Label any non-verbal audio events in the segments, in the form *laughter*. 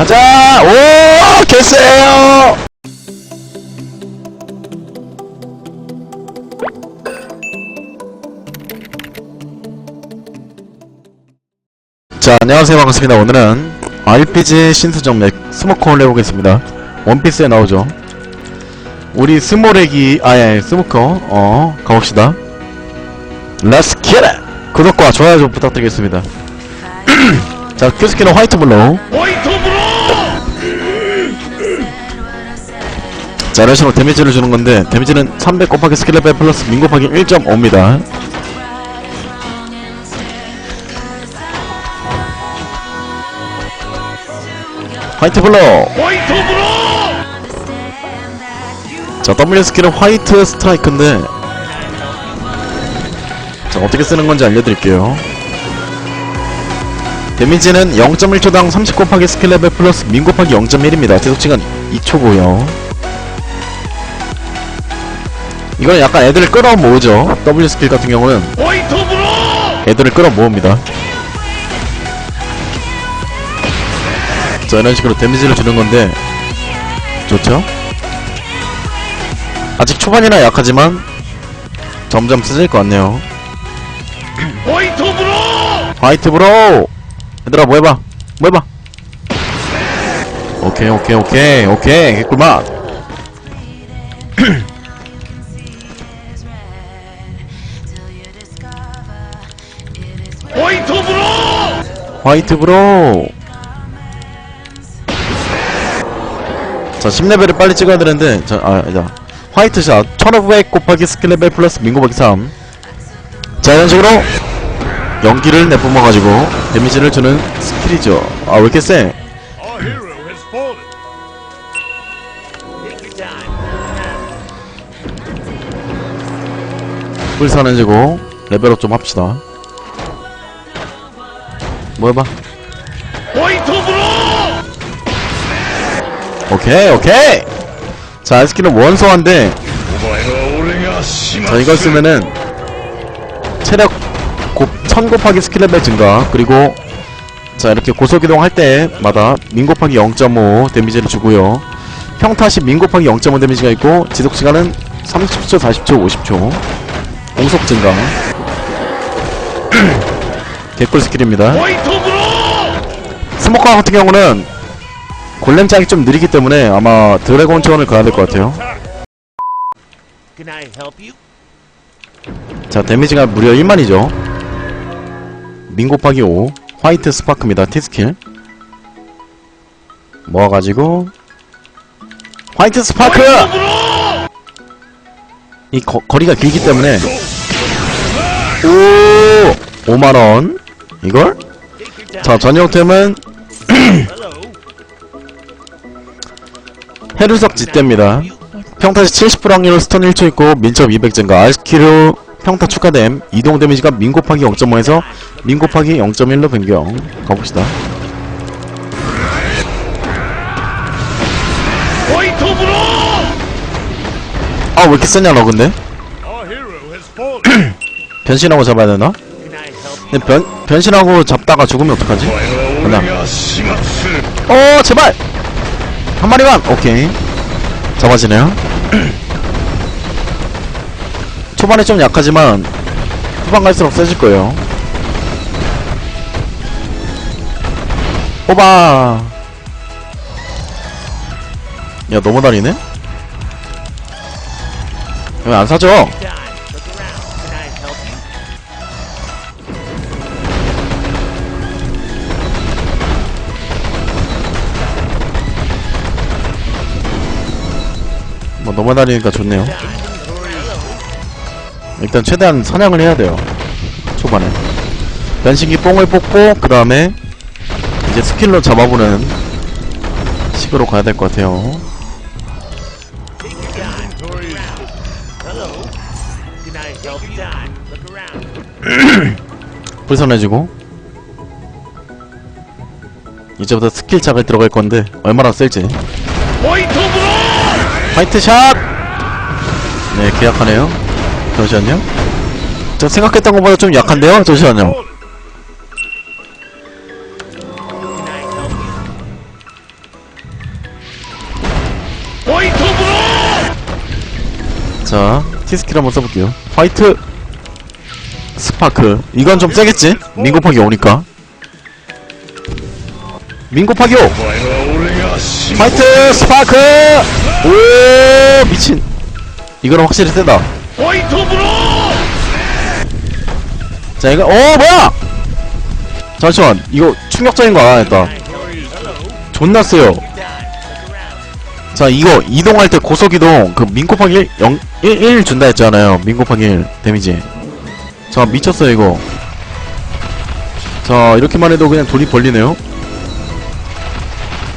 가자! 오! 개쎄요! 자, 안녕하세요. 반갑습니다. 오늘은 RPG 신수정 맥 스모커를 해보겠습니다. 원피스에 나오죠. 우리 스모렉이, 아, 예, 스모커, 어, 가봅시다. 렛츠 겟 구독과 좋아요 좀 부탁드리겠습니다. *clears throat* 자, 큐스키는 화이트 블로우. 자 이런 식으로 데미지를 주는 건데 데미지는 300 곱하기 스킬 레벨 플러스 민 곱하기 1.5입니다. 화이트 블로 자 W 스킬은 화이트 스트라이크인데 자 어떻게 쓰는 건지 알려드릴게요. 데미지는 0.1초당 30 곱하기 스킬 레벨 플러스 민 곱하기 0.1입니다. 지속시간 2초고요 이건 약간 애들을 끌어모으죠. W 스킬 같은 경우는 애들을 끌어모읍니다. 자 이런 식으로 데미지를 주는 건데 좋죠? 아직 초반이라 약하지만 점점 세질 것 같네요. 화이트 브로! 얘들아 뭐 해봐? 뭐 해봐? 오케이 오케이 오케이 오케이. 개꿀맛 화이트 브로. 자 10레벨을 빨리 찍어야 되는데 자, 아, 자 화이트 샷 1500 곱하기 스킬 레벨 플러스 민 곱하기 3자 이런 식으로 연기를 내뿜어가지고 데미지를 주는 스킬이죠. 아 왜 이렇게 has fallen. 불사는 지고 레벨업 좀 합시다 뭐해봐? 오케이 오케이! 자 스키는 원소한데 자 이걸 쓰면은 체력 곱, 천 곱하기 스킬 레벨 증가. 그리고 자 이렇게 고속이동 할 때마다 민 곱하기 0.5 데미지를 주고요. 평타시 민 곱하기 0.5 데미지가 있고 지속시간은 30초 40초 50초. 공속 증강 *clears throat* 개꿀 스킬입니다. 스모커 같은 경우는 골렘 짝이 좀 느리기 때문에 아마 드래곤 초원을 가야 될 것 같아요? 자 데미지가 무려 1만이죠. 민 곱하기 5 화이트 스파크입니다. T스킬. 모아가지고. 화이트 스파크! 이 거, 거리가 길기 때문에. 오! 5만원 이걸? 자 전용템은. *clears throat* 해루석 짓대입니다 평타시 70% 확률로 스턴 1초 있고 민첩 200 증가 알스키로 평타 추가됨 이동 데미지가 민 곱하기 0.5에서 민 곱하기 0.1로 변경 가봅시다 아 왜 이렇게 세냐 너 근데? *clears throat* 변신하고 잡아야 되나? 네, 변, 변신하고 잡다가 죽으면 어떡하지? 그냥 어 제발! 한 마리만! 오케이 잡아지네요 *clears throat* 초반에 좀 약하지만 후반 갈수록 세질 거예요 오바 야 너무 다리네? 왜 안 사죠? 다리니까 좋네요. 일단 최대한 사냥을 해야 돼요. 초반에. 변신기 뽕을 뽑고 그 다음에 이제 스킬로 잡아보는 식으로 가야 될 것 같아요. *clears throat* 불선해지고. 이제부터 스킬 작을 들어갈 건데 얼마나 셀지 화이트샷! 네, 계약하네요. 잠시만요. 저 생각했던 것보다 좀 약한데요? 잠시만요. 자, 티스킬 한번 써볼게요. 화이트! 스파크. 이건 좀 세겠지? 민고파기 오니까. 민고파기 오! 파이트 스파크! 오 미친. 이거는 확실히 세다. 자 이거 어 뭐야! 잠시만 이거 충격적인 거 알아냈다. 존나 세요. 자 이거 이동할 때 고속이동 그 민곱팡 1, 0, 1, 1 준다 했잖아요 민곱팡 1 데미지. 자 미쳤어요 이거. 자 이렇게만 해도 그냥 돈이 벌리네요.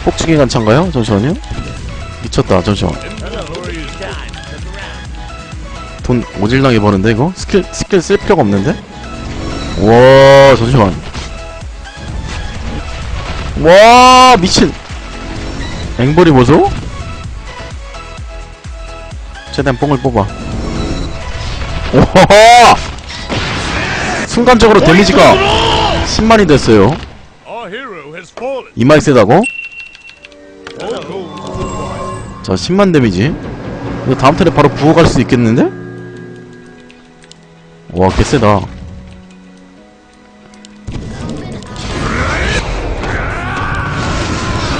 폭주기 간차인가요? 잠시만요 미쳤다 잠시만. 돈 오질나게 버는데 이거? 스킬 스킬 쓸 필요가 없는데? 와 잠시만 와 미친 앵벌이 보소? 최대한 뽕을 뽑아 오호호 순간적으로 데미지가 10만이 됐어요. 이마이 세다고? 자 10만 데미지. 이거 다음 턴에 바로 부어갈 수 있겠는데? 와 개쎄다.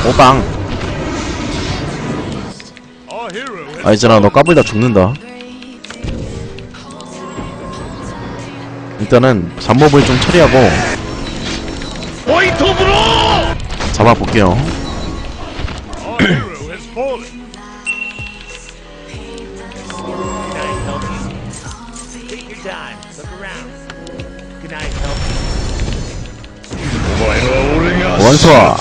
오빵. 아 이제라 너 까불다 죽는다. 일단은 잡몹을 좀 처리하고 잡아볼게요. *clears throat* *clears throat* 원수아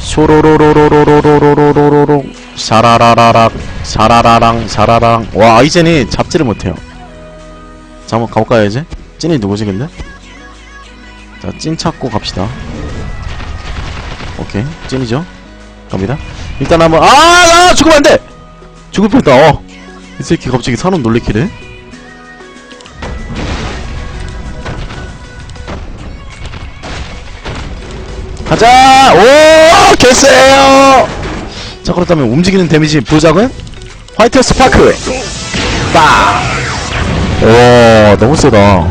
쇼로로로로로로로로로로 사라라라락 사라라랑 사라랑 와 이젠이 잡지를 못해요 자 한번 가볼까요 이제? 찐이 누구지길래? 자찐 찾고 갑시다 오케이 찐이죠 갑니다 일단 한번 아아 아! 죽으면 안돼 죽을 뻔했다 어이 새끼 갑자기 사람 놀래키래? 가자! 오! 개쎄요! 자, 그렇다면 움직이는 데미지 부작은? 화이트 스파크! 빡! 오, 너무 세다.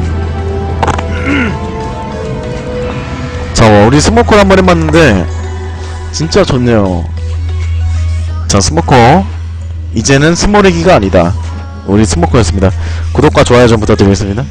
자, 우리 스모커를 한번 해봤는데, 진짜 좋네요. 자, 스모커. 이제는 스모레기가 아니다. 우리 스모커였습니다. 구독과 좋아요 좀 부탁드리겠습니다.